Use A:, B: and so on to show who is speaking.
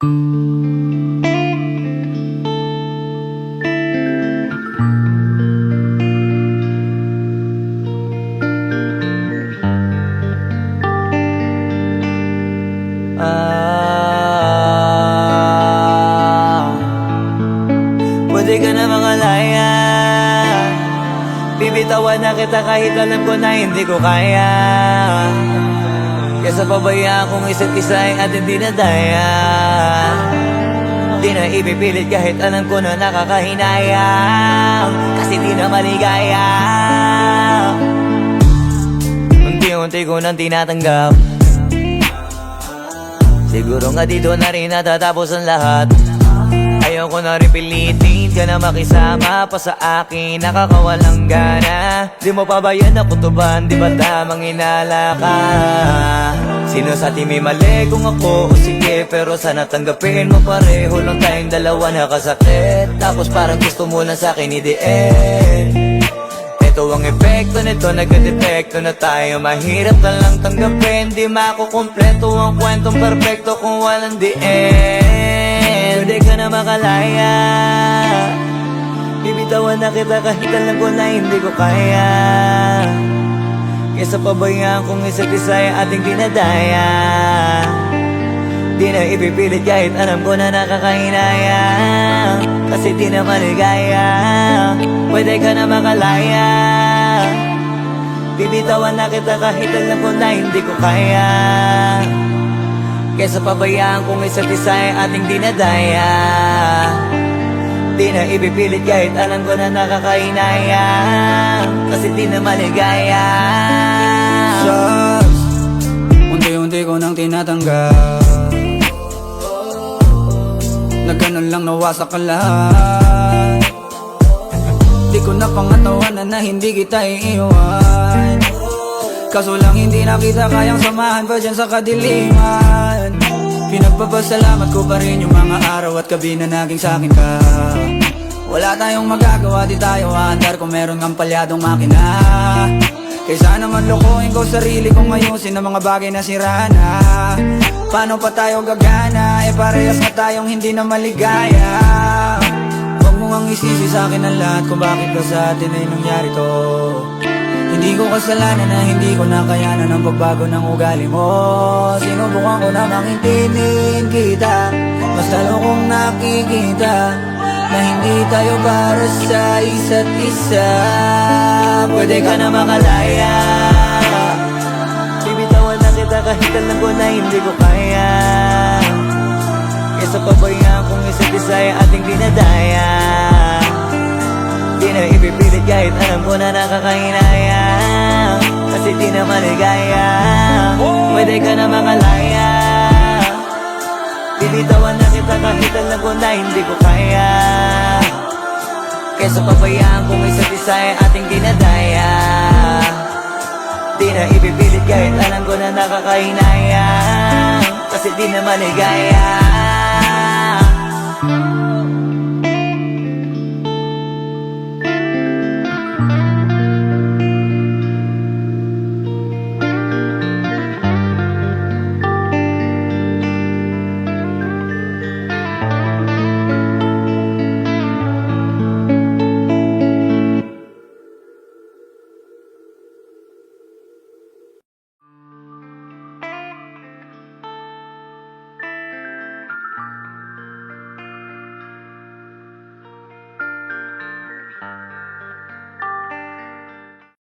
A: Ah, Pwede ka na mangalaya Bibitawan na kita kahit alam ko na hindi ko kaya Kesa pabayaan kong isa't isa ay ating dinadaya. Di na ipipilit kahit alam ko na nakakahinayang Kasi di na maligaya. Unti-unti ko nang tinatanggap. Siguro nga dito na rin natatapos ang lahat Ayoko na rin pilitin ka na makisama pa sa akin. Nakakawalang gana. Di mo pa ba yan nakutuban? Di ba tamang inala ka? Sino sa atin may mali kung ako o sige? Pero sana tanggapin mo pareho lang tayong dalawa nakasakit Tapos parang gusto mo lang sa akin i-end ito ang epekto nito, nagka-depekto na tayo. Mahirap na lang tanggapin, di makukumpleto Ang kwentong perfecto kung walang end Pwede ka na makalaya. Bibitawan na kita kahit alam ko na hindi ko kaya. Kesa pabayaan kung isa't isa ay ating dinadaya. Di na ipipilit kahit alam ko na nakakahinaya. Kasi di na maligaya. Pwede ka na makalaya. Bibitawan na kita kahit alam ko na hindi ko kaya Kesa pabayaan kung isa't isa ay ating dinadaya. Di na ipipilit kahit alam ko na nakakahinaya Kasi di na maligaya.
B: Shucks Unti-unti ko nang tinatanggap Na ganun lang nawasak ka lahat. Di ko na pangatawanan na hindi kita iiwan Kaso lang hindi na kita kayang samahan pa dyan sa kadiliman. Pinagpapasalamat ko pa rin yung mga araw at gabi na naging sakin ka. Wala tayong magagawa, di tayo aandar kung meron kang palyadong makina. Kaysa naman lokohin ko sarili kong ayusin ang mga bagay na sira na. Paano pa tayo gagana, eh parehas na tayong hindi na maligaya. Huwag mo ang isisi sa akin ang lahat kung bakit ba sa atin ay nangyari to Hindi ko kasalanan na hindi ko nakayanan ang pagbago ng ugali mo. Sinubukan ko na makintinin kita. Mas lalo kong nakikita Na hindi tayo para sa isa't isa.
A: Pwede ka na makalaya. Bibitawan na kita kahit alam ko na hindi ko kaya. Kesa pabayaan kung isa't isa ay ating dinadaya? Di na ipipilit kahit alam ko na nakakahinaya Kasi di na maligaya. Pwede ka na makalaya. Bibitawan na kita kahit alam ko na hindi ko kaya. Kesa pabayaan kung isa't isa ay ating dinadaya. Di na ipipilit kahit alam ko na nakakahinaya Kasi di na maligaya